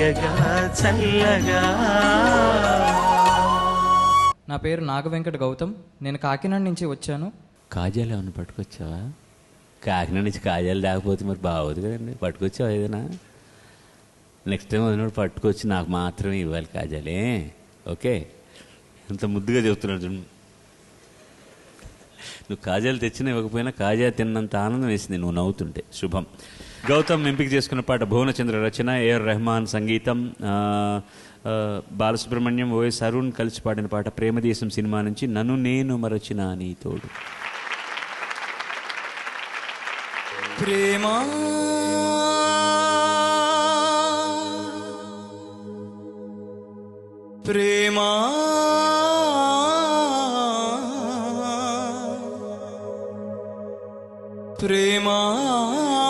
తీయగా చల్లగా. నా పేరు నాగవెంకట గౌతమ్. నేను కాకినాడ నుంచి వచ్చాను. కాజాలు ఏమన్నా పట్టుకొచ్చావా? కాకినాడ నుంచి కాజాలు లేకపోతే మరి బాగోదు కదండి. పట్టుకొచ్చావా ఏదైనా? నెక్స్ట్ టైం వదిలినప్పుడు పట్టుకొచ్చి నాకు మాత్రమే ఇవ్వాలి కాజాలే. ఓకే? ఇంత ముద్దుగా చెప్తున్నాడు చూడు. నువ్వు కాజాలు తెచ్చినా ఇవ్వకపోయినా కాజా తిన్నంత ఆనందం వేసింది నువ్వు నవ్వుతుంటే. శుభం. గౌతమ్ ఎంపిక చేసుకున్న పాట భువనచంద్ర రచన ఏఆర్ రెహమాన్ సంగీతం బాలసుబ్రహ్మణ్యం ఓఎస్ అరుణ్ కలిసి పాడిన పాట ప్రేమదేశం సినిమా నుంచి నన్ను నేను మరచిన నీ తోడు. ప్రేమ ప్రేమా ప్రేమా ప్రేమా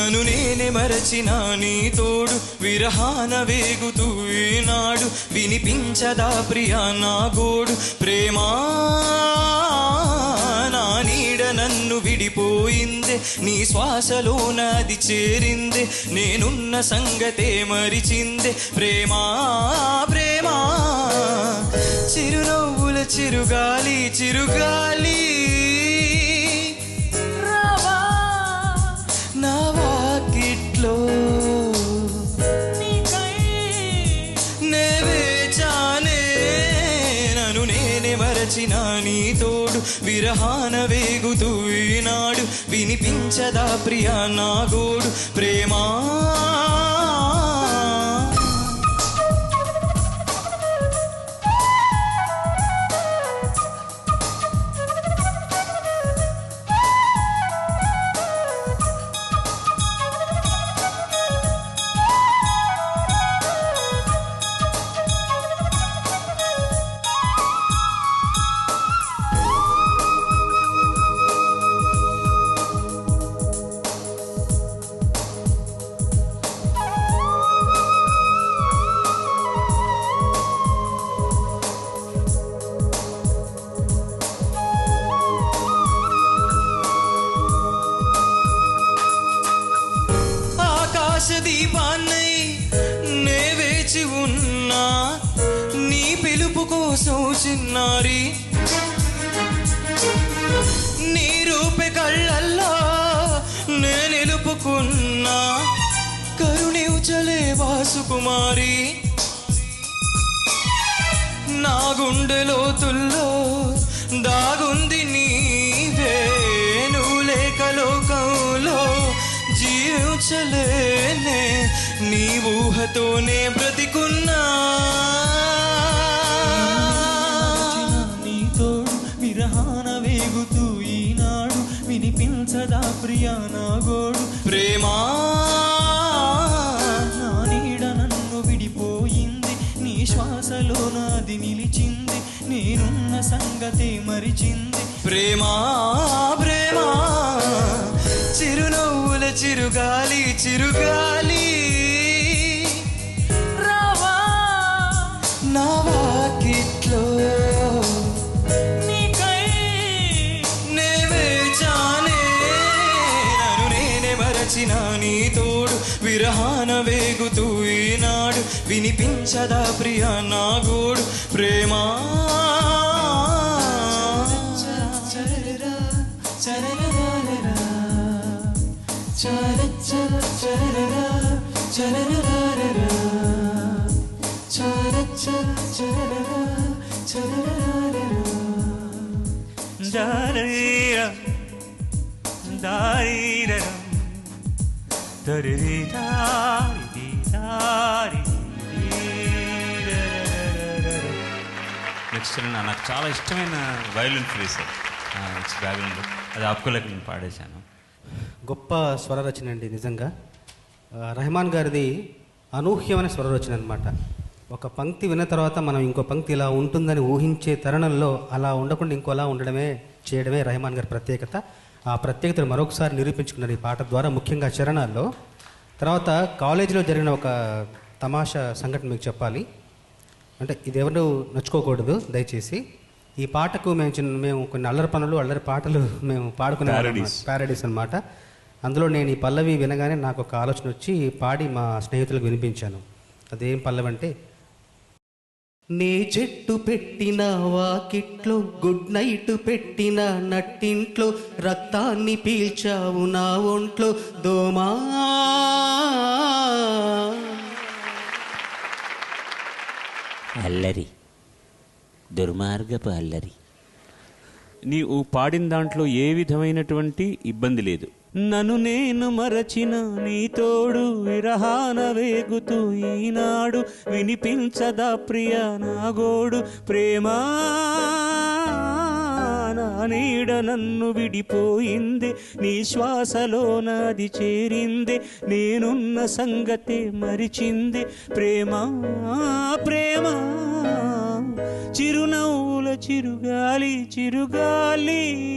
నన్ను నేనే మరచిన నీ తోడు విరహాన వేగుతూ ఈనాడు వినిపించదా ప్రియా నా గోడు. ప్రేమా నా నీడ నన్ను విడిపోయిందే నీ శ్వాసలో నాది చేరిందే నేనున్న సంగతే మరిచిందే. ప్రేమా ప్రేమా చిరునవ్వుల చిరుగాలి చిరుగాలి. చేసిన నీ తోడు విరహాన వేగుతూ ఈనాడు వినిపించదా ప్రియా నా గోడు ప్రేమా. దీపాన్నై నే వేచి ఉన్నా నీ పిలుపు కోసం చిన్నారి. నీ రూపే కళ్ళల్లో నే నిలుపుకున్నా కరుణించలే వాసుకుమారి. నా గుండె లోతుల్లో దాగుంది నీవే నువ్వు లేక లోకంలో జీవించలే. నీ ఊహతోనే బ్రతికున్నా. నీ తోడు విరహాన వేగుతూ ఈనాడు వినిపించదా ప్రియా నా గోడు. ప్రేమా. నా నీడ నన్ను విడిపోయింది నీ శ్వాసలో నాది నిలిచింది నేనున్న సంగతే మరిచింది. ప్రేమా ప్రేమా. చిరునవ్వుల చిరుగాలి చిరుగాలి. నేనే నీ తోడు విరహాన వేగుతూ ఈనాడు వినిపించదా ప్రియా నా గోడు ప్రేమా. దారీరా దారీరరం నెక్స్ట్ నాకు చాలా ఇష్టమైన వైలిన్ ప్లేస్ బ్యాక్గ్రౌండ్ అది ఆపుకోలేక నేను పాడేశాను. గొప్ప స్వర రచన అండి నిజంగా. రెహమాన్ గారిది అనూహ్యమైన స్వర రచన అనమాట ఒక పంక్తి విన్న తర్వాత మనం ఇంకో పంక్తి ఇలా ఉంటుందని ఊహించే తరుణంలో అలా ఉండకుండా ఇంకోలా ఉండడమే చేయడమే రెహమాన్ గారి ప్రత్యేకత. ఆ ప్రత్యేకతను మరొకసారి నిరూపించుకున్నారు ఈ పాట ద్వారా ముఖ్యంగా చరణాల్లో. తర్వాత కాలేజీలో జరిగిన ఒక తమాషా సంఘటన మీకు చెప్పాలి. అంటే ఇది ఎవరు నచ్చుకోకూడదు దయచేసి. ఈ పాటకు మేము చిన్న మేము కొన్ని అల్లరి పనులు అల్లరి పాటలు మేము పాడుకునే. ప్యారడీస్ అనమాట అందులో నేను ఈ పల్లవి వినగానే నాకు ఒక ఆలోచన వచ్చి పాడి మా స్నేహితులకు వినిపించాను. అదేం పల్లవి అంటే నీ చెట్టు పెట్టిన వాకిట్లో గుడ్ నైట్ పెట్టిన నట్టింట్లో రక్తాన్ని పీల్చావు నా ఒంట్లో దోమా. అల్లరి దుర్మార్గపు అల్లరి. నీవు పాడిన దాంట్లో ఏ విధమైనటువంటి ఇబ్బంది లేదు. నన్ను నేను మరచిన నీ తోడు విరహాన వేగుతూ ఈనాడు వినిపించదా ప్రియ నాగోడు ప్రేమా? నా నీడ నన్ను విడిపోయింది నీ శ్వాసలో నాది చేరింది నేనున్న సంగతే మరిచింది. ప్రేమా ప్రేమా చిరునవ్వుల చిరుగాలి చిరుగాలి.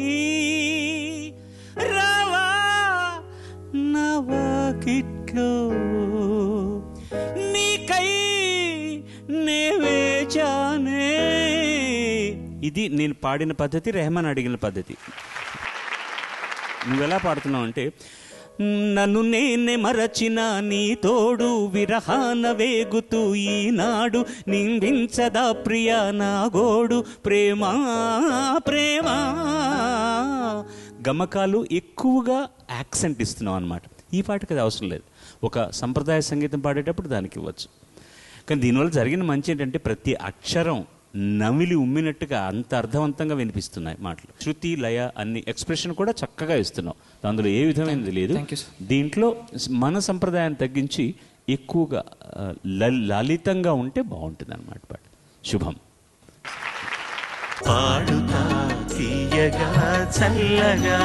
వాకిట్లో నీకై నేవేచానే ఇది నేను పాడిన పద్ధతి రెహమాన్ అడిగిన పద్ధతి. నువ్వెలా పాడుతున్నావు అంటే నన్ను నేనే మరచిన నీ తోడు విరహాన వేగుతూ ఈనాడు నిందించదా ప్రియ నా గోడు. ప్రేమా ప్రేమా. గమకాలు ఎక్కువగా యాక్సెంట్ ఇస్తున్నావు అనమాట ఈ పాటకి అది అవసరం లేదు. ఒక సంప్రదాయ సంగీతం పాడేటప్పుడు దానికి ఇవ్వచ్చు. కానీ దీనివల్ల జరిగిన మంచి ఏంటంటే ప్రతి అక్షరం నమిలి ఉమ్మినట్టుగా అంత అర్థవంతంగా వినిపిస్తున్నాయి మాటలు. శృతి లయ అన్ని ఎక్స్ప్రెషన్ కూడా చక్కగా ఇస్తున్నావు. అందులో ఏ విధమైనది లేదు. దీంట్లో మన సంప్రదాయాన్ని తగ్గించి ఎక్కువగా లలితంగా ఉంటే బాగుంటుంది అనమాట పాట. శుభం. పాడుతా తీయగా చల్లగా.